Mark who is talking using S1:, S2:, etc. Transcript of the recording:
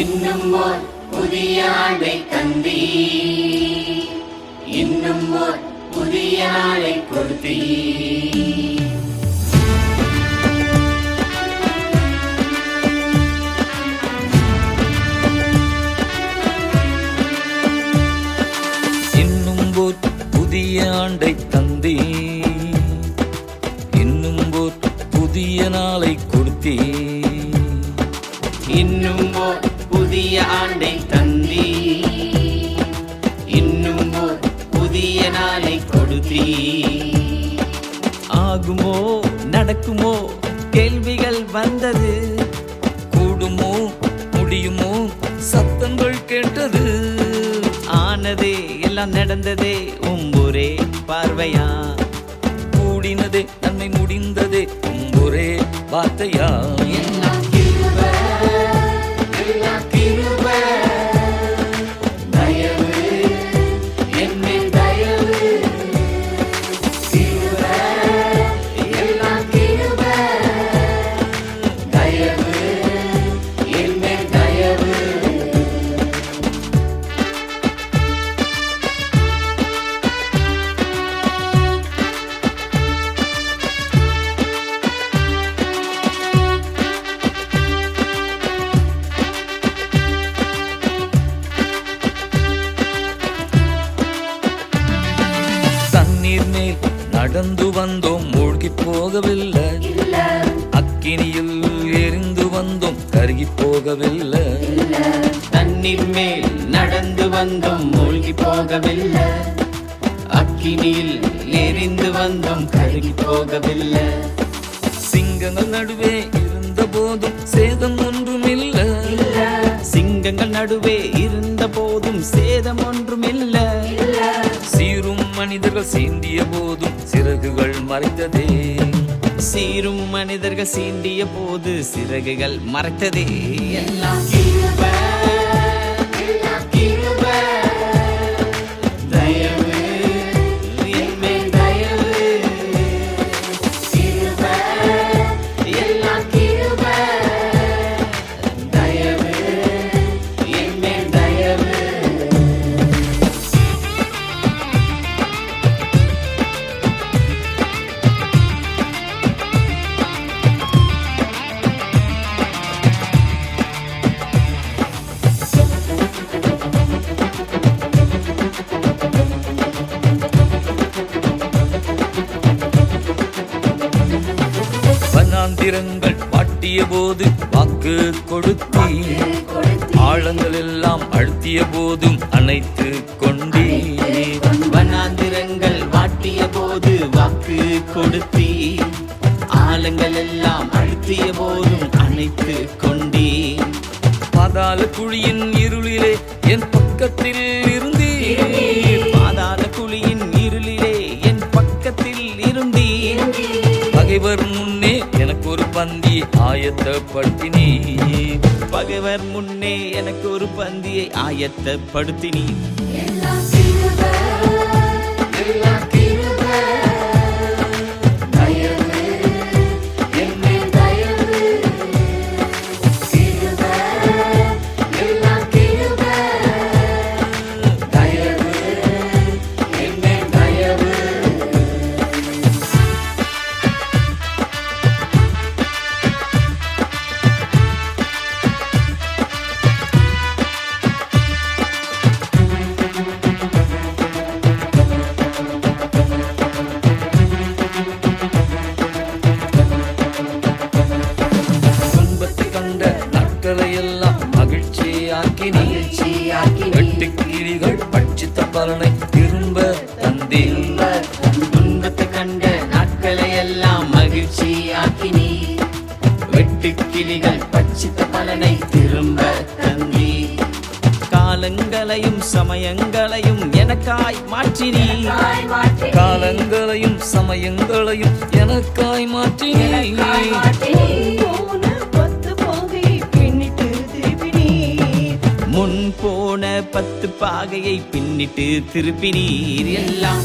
S1: இன்னும் ஓர் புதிய ஆண்டை தந்தி. இன்னும் ஓர் புதிய நாளை கொடுத்தீ
S2: புதிய ஆண்டை தந்தே. இன்னும் ஓர் புதிய நாளை கொடுத்தே.
S1: இன்னும் ஓர் புதிய ஆண்டை தந்தி. இன்னும் ஓர் புதிய நாளை கொடுத்தி.
S3: ஆகுமோ நடக்குமோ கேள்விகள் வந்தது.
S2: கூடுமோ முடியுமோ சத்தங்கள் கேட்டது.
S3: ஆனதே எல்லாம் நடந்ததே உம்புரே பார்வையா.
S2: கூடினதே நன்மை முடிந்ததே ஒரே வார்த்தையா. வந்தோம் மூழ்கி போகவில்லை. அக்கினியில் எரிந்து வந்தோம் கருகி போகவில்லை.
S1: தண்ணீர் மேல் நடந்து வந்தோம் மூழ்கி போகவில்லை. அக்கினியில் எரிந்து வந்தோம் கருகி போகவில்லை.
S2: சிங்கங்கள் நடுவே இருந்த போதும் சேதம் ஒன்றுமில்லை.
S3: சிங்கங்கள் நடுவே இருந்த போதும் சேதம் ஒன்றுமில்ல.
S2: சீரும் மனிதர்கள் சீண்டிய போதும் சிறகுகள் மறைத்ததே.
S3: சீரும் மனிதர்கள் சீண்டிய போது சிறகுகள் மறைத்ததே.
S1: எல்லாம்
S2: வனாந்திரங்கள் வாட்டிய போது வாக்கு கொடுத்தி ஆழங்கள் எல்லாம் அழுத்திய போதும் அணைத்து கொண்டே
S3: வனாந்திரங்கள் வாட்டிய போது வாக்கு கொடுத்தி ஆழங்கள் எல்லாம் அழுத்திய போதும் அணைத்து கொண்டே
S2: பாதாள குழியின் இருளிலே என் பக்கத்தில் ஆயத்தப்படுத்தினீ
S3: பகைவர் முன்னே எனக்கு ஒரு பந்தியை ஆயத்தப்படுத்தினீர்.
S2: பலனை திரும்ப தந்தேன்
S1: துன்பத்தை கண்ட நாட்களை எல்லாம் மகிழ்ச்சியாக்கினீ. வெட்டுக்கிளிகள் பட்சித்த பலனை திரும்ப தந்தீ.
S3: காலங்களையும் சமயங்களையும் எனக்காய் மாற்றினீ.
S2: காலங்களையும் சமயங்களையும் எனக்காய் மாற்றினீ.
S4: பாகையை பின்னிட்டு திருப்பினீர்
S3: எல்லாம்.